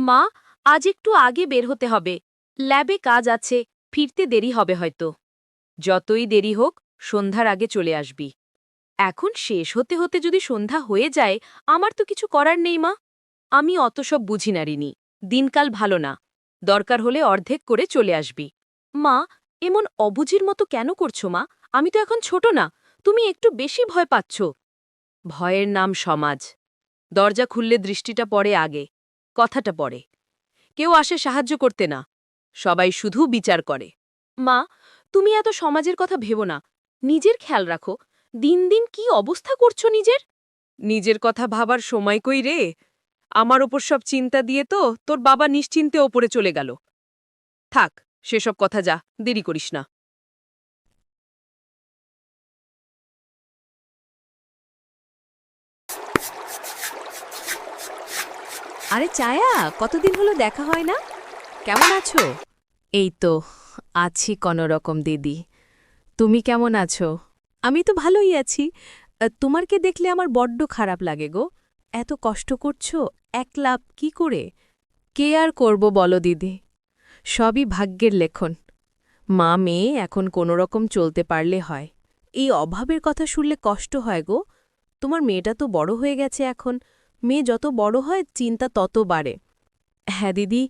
মা, আজ একটু আগে বের হতে হবে। ল্যাবে কাজ আছে, ফিরতে দেরি হবে হয়তো। যতই দেরি হোক, সন্ধ্যার আগে চলে আসবি। এখন শেষ হতে হতে যদি সন্ধ্যা হয়ে যায়, আমার তো কিছু করার নেই মা। আমি অত সব বুঝি না, রিনি। দিনকাল ভালো না। দরকার হলে অর্ধেক করে চলে আসবি। মা, এমন অবুঝির মতো কেন করছ মা? আমি তো এখন ছোট না। তুমি একটু বেশি ভয় পাচ্ছ। ভয়ের নাম সমাজ। দরজা খুললে দৃষ্টিটা পড়ে আগে। কথাটা পড়ে। কেউ আসে সাহায্য করতে না। সবাই শুধু বিচার করে। মা, তুমি এত সমাজের কথা ভেবো না। নিজের খেয়াল রাখো। দিন দিন কি অবস্থা করছ নিজের? নিজের কথা ভাবার সময় কই রে? আমার ওপর সব চিন্তা দিয়ে তো তোর বাবা নিশ্চিন্তে ওপরে চলে গেল। থাক, সেসব কথা যা, দেরি করিস না। আরে চায়া, কতদিন হলো দেখা হয় না? কেমন আছো? এই তো, আছি রকম দিদি। তুমি কেমন আছো? আমি তো ভালোই আছি। তোমারকে দেখলে আমার বড্ড খারাপ লাগে গো। এত কষ্ট করছ একলা কি করে? কে আর করব বলো, দিদি? সবই ভাগ্যের লেখন। মা, মেয়ে এখন রকম চলতে পারলে হয়। এই অভাবের কথা শুনলে কষ্ট হয় গো। তোমার মেয়েটা তো বড় হয়ে গেছে এখন। মেয়ে যত বড় হয়, চিন্তা তত বাড়ে। হ্যাঁ দিদি,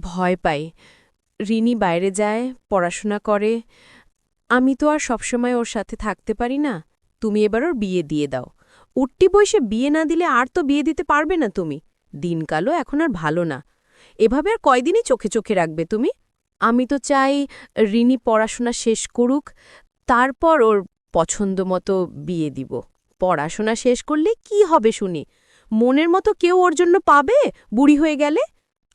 ভয় পাই। রিনি বাইরে যায়, পড়াশোনা করে। আমি তো আর সবসময় ওর সাথে থাকতে পারি না। তুমি এবার ওর বিয়ে দিয়ে দাও। উঠতি বয়সে বিয়ে না দিলে আর তো বিয়ে দিতে পারবে না তুমি। দিনকালও এখন আর ভালো না। এভাবে আর কয়দিনই চোখে চোখে রাখবে তুমি? আমি তো চাই রিনি পড়াশোনা শেষ করুক, তারপর ওর পছন্দ মতো বিয়ে দিব। পড়াশোনা শেষ করলে কি হবে শুনি? মনের মতো কেউ ওর জন্য পাবে? বুড়ি হয়ে গেলে?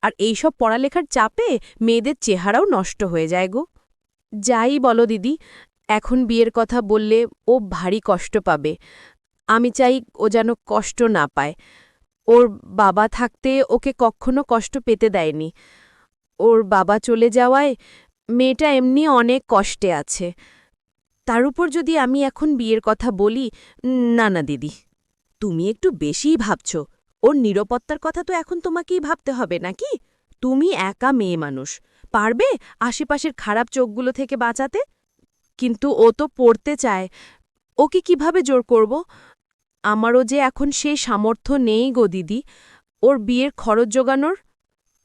আর এইসব পড়ালেখার চাপে মেয়েদের চেহারাও নষ্ট হয়ে যায় গো। যাই বলো দিদি, এখন বিয়ের কথা বললে ও ভারী কষ্ট পাবে। আমি চাই ও যেন কষ্ট না পায়। ওর বাবা থাকতে ওকে কখনো কষ্ট পেতে দেয়নি। ওর বাবা চলে যাওয়ায় মেয়েটা এমনি অনেক কষ্টে আছে। তার উপর যদি আমি এখন বিয়ের কথা বলি, না না দিদি। তুমি একটু বেশিই ভাবছ। ওর নিরাপত্তার কথা তো এখন তোমাকেই ভাবতে হবে, নাকি? তুমি একা মেয়ে মানুষ। পারবে আশেপাশের খারাপ চোখগুলো থেকে বাঁচাতে? কিন্তু ও তো পড়তে চায়। ওকে কীভাবে জোর করব? আমারও যে এখন সেই সামর্থ্য নেই গো দিদি। ওর বিয়ের খরচ জোগানোর?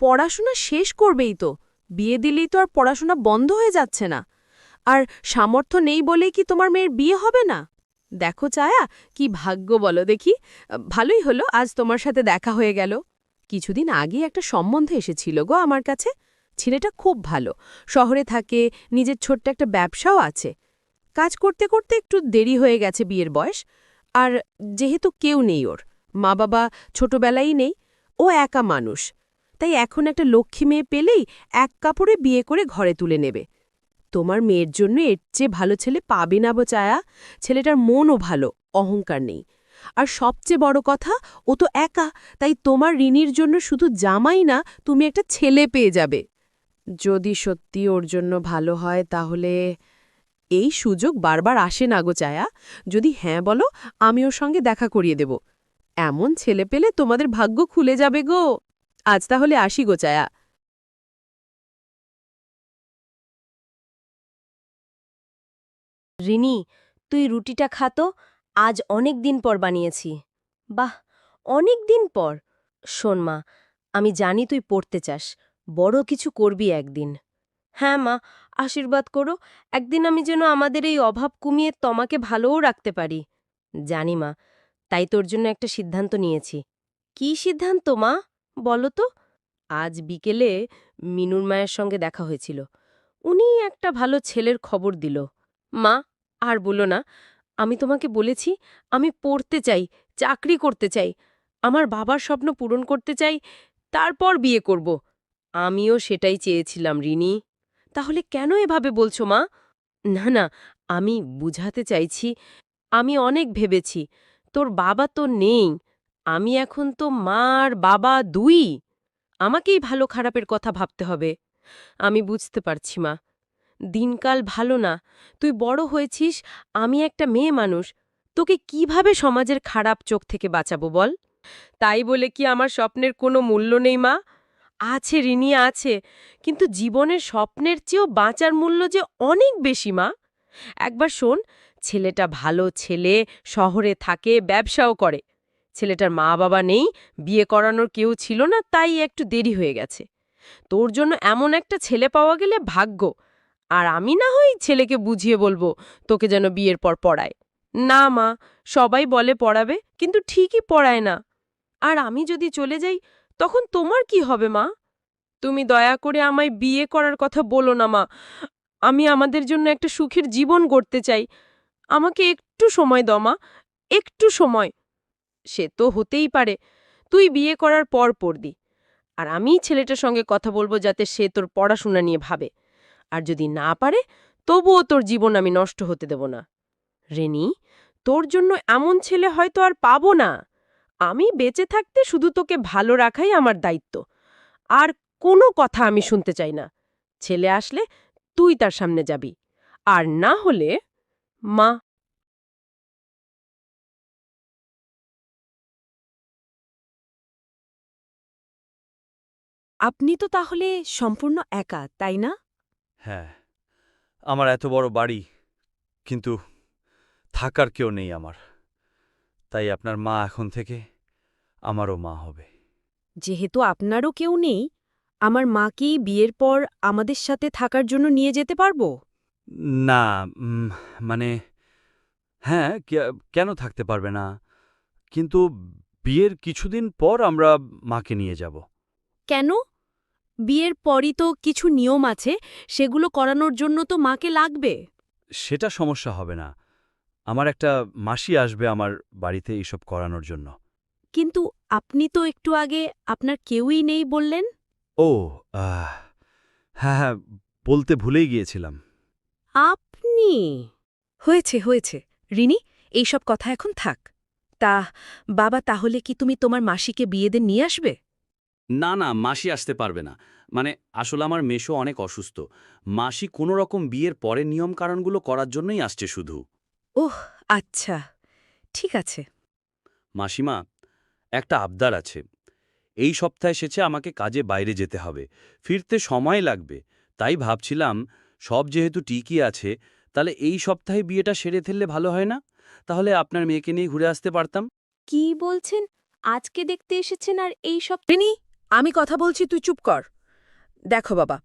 পড়াশোনা শেষ করবেই তো। বিয়ে দিলেই তো আর পড়াশোনা বন্ধ হয়ে যাচ্ছে না। আর সামর্থ্য নেই বলেই কি তোমার মেয়ের বিয়ে হবে না? দেখো চায়া, কি ভাগ্য বলো দেখি। ভালোই হলো, আজ তোমার সাথে দেখা হয়ে গেল। কিছুদিন আগে একটা সম্বন্ধ এসেছিল গো আমার কাছে। ছেলেটা খুব ভালো, শহরে থাকে, নিজের ছোট্ট একটা ব্যবসাও আছে। কাজ করতে করতে একটু দেরি হয়ে গেছে বিয়ের বয়স, আর যেহেতু কেউ নেই ওর মা বাবা ছোটবেলায় নেই, ও একা মানুষ। তাই এখন একটা লক্ষ্মী মেয়ে পেলেই এক কাপড়ে বিয়ে করে ঘরে তুলে নেবে। তোমার মেয়ের জন্য এর চেয়ে ভালো ছেলে পাবে না চায়া ছেলেটার মনও ভালো, অহংকার নেই। আর সবচেয়ে বড় কথা, ও তো একা, তাই তোমার ঋণীর জন্য শুধু জামাই না, তুমি একটা ছেলে পেয়ে যাবে। যদি সত্যি ওর জন্য ভালো হয় তাহলে এই সুযোগ বারবার আসে না গো চায়া। যদি হ্যাঁ বলো, আমি ওর সঙ্গে দেখা করিয়ে দেব। এমন ছেলে পেলে তোমাদের ভাগ্য খুলে যাবে গো। আজ তাহলে আসি গো চায়া। রিনি, তুই রুটিটা খাতো আজ অনেক দিন পর বানিয়েছি। বাহ, অনেক দিন পর। শোন মা, আমি জানি তুই পড়তে চাস, বড় কিছু করবি একদিন। হ্যাঁ মা, আশীর্বাদ করো, একদিন আমি যেন আমাদের এই অভাব কমিয়ে তোমাকে ভালোও রাখতে পারি। জানি মা, তাই তোর জন্য একটা সিদ্ধান্ত নিয়েছি। কি সিদ্ধান্ত মা, বলো তো? আজ বিকেলে মিনুর মায়ের সঙ্গে দেখা হয়েছিল। উনি একটা ভালো ছেলের খবর দিল। মা আর বলো না, আমি তোমাকে বলেছি, আমি পড়তে চাই, চাকরি করতে চাই। আমার বাবার স্বপ্ন পূরণ করতে চাই, তারপর বিয়ে করব। আমিও সেটাই চেয়েছিলাম, রিনি। তাহলে কেন এভাবে বলছো মা? না না, আমি বুঝাতে চাইছি, আমি অনেক ভেবেছি। তোর বাবা তো নেই, আমি এখন তো মা আর বাবা দুই। আমাকেই ভালো খারাপের কথা ভাবতে হবে। আমি বুঝতে পারছি মা। দিনকাল ভালো না। তুই বড় হয়েছিস, আমি একটা মেয়ে মানুষ। তোকে কীভাবে সমাজের খারাপ চোখ থেকে বাঁচাবো বল? তাই বলে কি আমার স্বপ্নের কোনো মূল্য নেই মা? আছে, ঋণী আছে, কিন্তু জীবনের স্বপ্নের চেয়েও বাঁচার মূল্য যে অনেক বেশি মা। একবার শোন, ছেলেটা ভালো ছেলে, শহরে থাকে, ব্যবসাও করে। ছেলেটার মা বাবা নেই, বিয়ে করানোর কেউ ছিল না, তাই একটু দেরি হয়ে গেছে। তোর জন্য এমন একটা ছেলে পাওয়া গেলে ভাগ্য। আর আমি না হই ছেলেকে বুঝিয়ে বলব, তোকে যেন বিয়ের পর পড়ায়। না মা, সবাই বলে পড়াবে, কিন্তু ঠিকই পড়ায় না। আর আমি যদি চলে যাই, তখন তোমার কি হবে মা? তুমি দয়া করে আমায় বিয়ে করার কথা বলো না মা। আমি আমাদের জন্য একটা সুখের জীবন গড়তে চাই। আমাকে একটু সময় দাও মা, একটু সময়। সে তো হতেই পারে, তুই বিয়ে করার পর পড়বি। আর আমি ছেলেটার সঙ্গে কথা বলব যাতে সে তোর পড়াশোনা নিয়ে ভাবে। আর যদি না পারে, তবুও তোর জীবন আমি নষ্ট হতে দেব না। রেনি, তোর জন্য এমন ছেলে হয়তো আর পাবো না। আমি বেঁচে থাকতে শুধু তোকে ভালো রাখাই আমার দায়িত্ব। আর কোনো কথা আমি শুনতে চাই না। ছেলে আসলে তুই তার সামনে যাবি। আর না হলে, মা আপনি তো তাহলে সম্পূর্ণ একা, তাই না? হ্যাঁ আমার এত বড় বাড়ি কিন্তু থাকার কেউ নেই আমার। তাই আপনার মা এখন থেকে আমারও মা হবে। যেহেতু আপনারও কেউ নেই আমার মাকেই বিয়ের পর আমাদের সাথে থাকার জন্য নিয়ে যেতে পারব? না উম, মানে হ্যাঁ কে- কেন থাকতে পারবে না? কিন্তু বিয়ের কিছুদিন পর আমরা মাকে নিয়ে যাব। কেন? বিয়ের পরই তো কিছু নিয়ম আছে সেগুলো করানোর জন্য তো মাকে লাগবে। সেটা সমস্যা হবে না। আমার একটা মাসি আসবে আমার বাড়িতে এইসব করানোর জন্য। কিন্তু আপনি তো একটু আগে আপনার কেউই নেই বললেন? ও হ্যাঁ হ্যাঁ বলতে ভুলেই গিয়েছিলাম। আপনি? হয়েছে হয়েছে। রিনি এইসব কথা এখন থাক। তা বাবা তাহলে কি তুমি তোমার মাসিকে বিয়েদের নিয়ে আসবে? না না মাসি আসতে পারবে না। মানে আসলে আমার মেশো অনেক অসুস্থ। মাসি কোনো রকম বিয়ের পরে নিয়ম কারণগুলো করার জন্যই আসছে শুধু। ওহ আচ্ছা। ঠিক আছে। মাসিমা একটা আবদার আছে। এই সপ্তাহে এসেছে আমাকে কাজে বাইরে যেতে হবে। ফিরতে সময় লাগবে। তাই ভাবছিলাম সব যেহেতু ঠিকই আছে তাহলে এই সপ্তাহে বিয়েটা সেরে ফেললে ভালো হয় না? তাহলে আপনার মেয়েকে নিয়ে ঘুরে আসতে পারতাম। কি বলছেন? আজকে দেখতে এসেছেন আর এই রিনি আমি কথা বলছি তুই চুপ কর। দেখো বাবা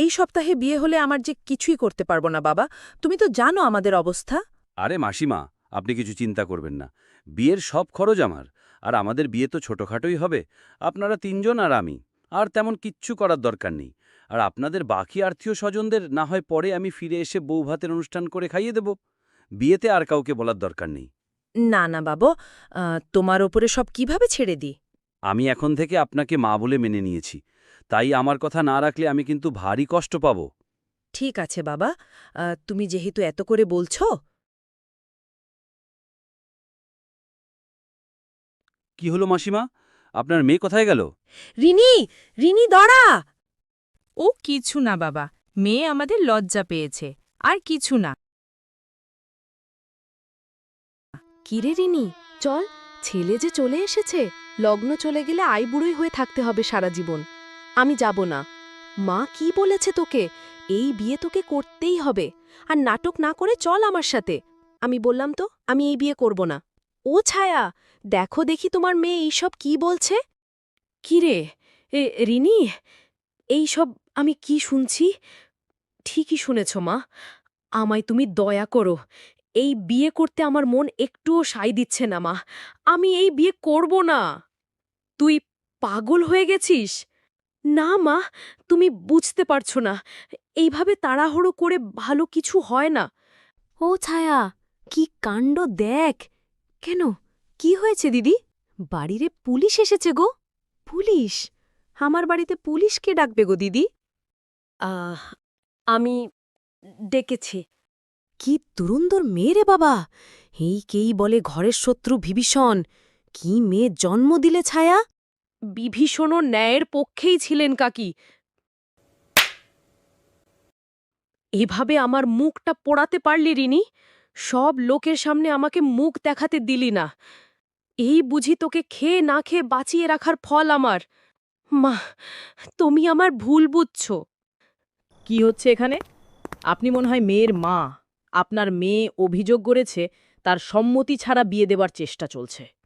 এই সপ্তাহে বিয়ে হলে আমার যে কিছুই করতে পারব না বাবা তুমি তো জানো আমাদের অবস্থা। আরে মাসিমা আপনি কিছু চিন্তা করবেন না। বিয়ের সব খরচ আমার আর আমাদের বিয়ে তো ছোটখাটোই হবে। আপনারা তিনজন আর আমি আর তেমন কিচ্ছু করার দরকার নেই। আর আপনাদের বাকি আত্মীয় স্বজনদের না হয় পরে আমি ফিরে এসে বউ ভাতের অনুষ্ঠান করে খাইয়ে দেব। বিয়েতে আর কাউকে বলার দরকার নেই। না না বাবু তোমার ওপরে সব কীভাবে ছেড়ে দিই? আমি এখন থেকে আপনাকে মা বলে মেনে নিয়েছি। তাই আমার কথা না রাখলে আমি কিন্তু ভারী কষ্ট পাব। ঠিক আছে বাবা। তুমি যেহেতু এত করে বলছ। কি হলো মাসিমা? আপনার মেয়ে কোথায় গেল? রিনি! রিনি দড়া! ও কিছু না বাবা। মেয়ে আমাদের লজ্জা পেয়েছে। আর কিছু না। কিরে রিনি? চল ছেলে যে চলে এসেছে। লগ্ন চলে গেলে আইবুড়োই হয়ে থাকতে হবে সারা জীবন। আমি যাব না। মা কি বলেছে তোকে? এই বিয়ে তোকে করতেই হবে। আর নাটক না করে চল আমার সাথে। আমি বললাম তো, আমি এই বিয়ে করব না। ও ছায়া, দেখো দেখি তোমার মেয়ে এইসব কি বলছে। কিরে এ, রিনি, এইসব আমি কি শুনছি? ঠিকই শুনেছ মা। আমায় তুমি দয়া করো। এই বিয়ে করতে আমার মন একটুও সাই দিচ্ছে না মা। আমি এই বিয়ে করব না। তুই পাগল হয়ে গেছিস? না মা, তুমি বুঝতে পারছ না। এইভাবে তাড়াহুড়ো করে ভালো কিছু হয় না। ও ছায়া, কি কাণ্ড দেখ। কেন? কি হয়েছে দিদি? বাড়িরে পুলিশ এসেছে গো। পুলিশ? আমার বাড়িতে পুলিশকে ডাকবে গো দিদি? আমি ডেকেছি। কি তুরুন্দর মেয়ে রে বাবা। এই কেই বলে ঘরের শত্রু বিভীষণ কি মেয়ে জন্ম দিলে ছায়া? বিভীষণও ন্যায়ের পক্ষেই ছিলেন কাকি। এভাবে আমার মুখটা পোড়াতে পারলি রিনি? সব লোকের সামনে আমাকে মুখ দেখাতে দিলি না। এই বুঝি তোকে খেয়ে না খেয়ে বাঁচিয়ে রাখার ফল আমার। মা তুমি আমার ভুল বুঝছ। কি হচ্ছে এখানে? আপনি মনে হয় মেয়ের মা। আপনার মেয়ে অভিযোগ করেছে তার সম্মতি ছাড়া বিয়ে দেবার চেষ্টা চলছে।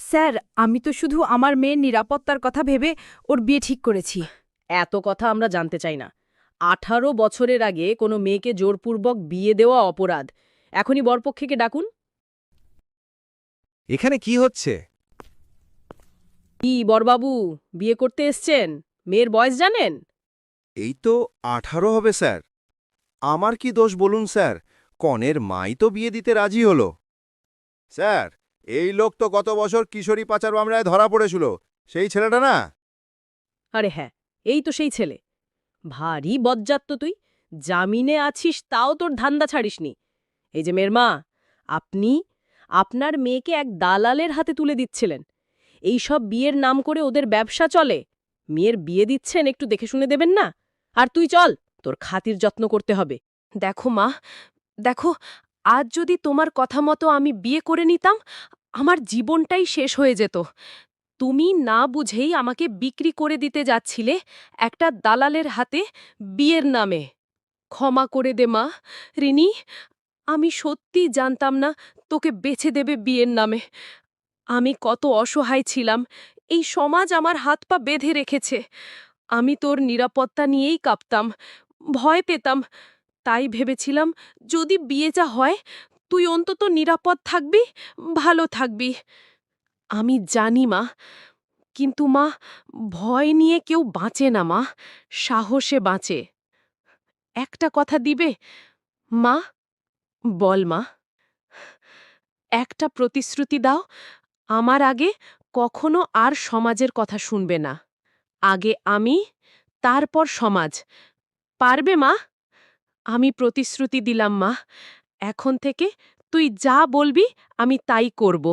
স্যার আমি তো শুধু আমার মেয়ের নিরাপত্তার কথা ভেবে ওর বিয়ে ঠিক করেছি। এত কথা আমরা জানতে চাই না। আঠারো বছরের আগে কোনো মেয়েকে জোরপূর্বক বিয়ে দেওয়া অপরাধ। এখনই বরপক্ষকে ডাকুন। এখানে কি হচ্ছে? কি বরবাবু বিয়ে করতে এসছেন? মেয়ের বয়স জানেন? এই তো আঠারো হবে স্যার। আমার কি দোষ বলুন স্যার? কনের মাই তো বিয়ে দিতে রাজি হলো। স্যার এই লোক তো গত বছর কিশোরী পাচার মামলায় ধরা পড়েছিল। সেই ছেলেটা না? আরে হ্যাঁ এই তো সেই ছেলে। ভারী বজ্জাত তো তুই। জামিনে আছিস তাও তোর ধান্দা ছাড়িসনি। এই যে মেয়ের মা, আপনি, আপনার মেয়েকে এক দালালের হাতে তুলে দিচ্ছিলেন। এই সব বিয়ের নাম করে ওদের ব্যবসা চলে। মেয়ের বিয়ে দিচ্ছেন একটু দেখে শুনে দেবেন না? আর তুই চল, তোর খাতির যত্ন করতে হবে। দেখো মা, দেখো আজ যদি তোমার কথা মতো আমি বিয়ে করে নিতাম, আমার জীবনটাই শেষ হয়ে যেত। তুমি না বুঝেই আমাকে বিক্রি করে দিতে যাচ্ছিলে একটা দালালের হাতে বিয়ের নামে। ক্ষমা করে দে মা। রিনি, আমি সত্যি জানতাম না তোকে বেছে দেবে বিয়ের নামে। আমি কত অসহায় ছিলাম। এই সমাজ আমার হাত পা বেঁধে রেখেছে। আমি তোর নিরাপত্তা নিয়েই কাঁপতাম, ভয় পেতাম। তাই ভেবেছিলাম, যদি বিয়েটা হয়, তুই অন্তত নিরাপদ থাকবি, ভালো থাকবি। আমি জানি মা, কিন্তু মা, ভয় নিয়ে কেউ বাঁচে না মা, সাহসে বাঁচে। একটা কথা দিবে? মা, বল মা। একটা প্রতিশ্রুতি দাও, আমার আগে কখনো আর সমাজের কথা শুনবে না। আগে আমি, তারপর সমাজ। পারবে মা? আমি প্রতিশ্রুতি দিলাম মা। এখন থেকে তুই যা বলবি আমি তাই করব।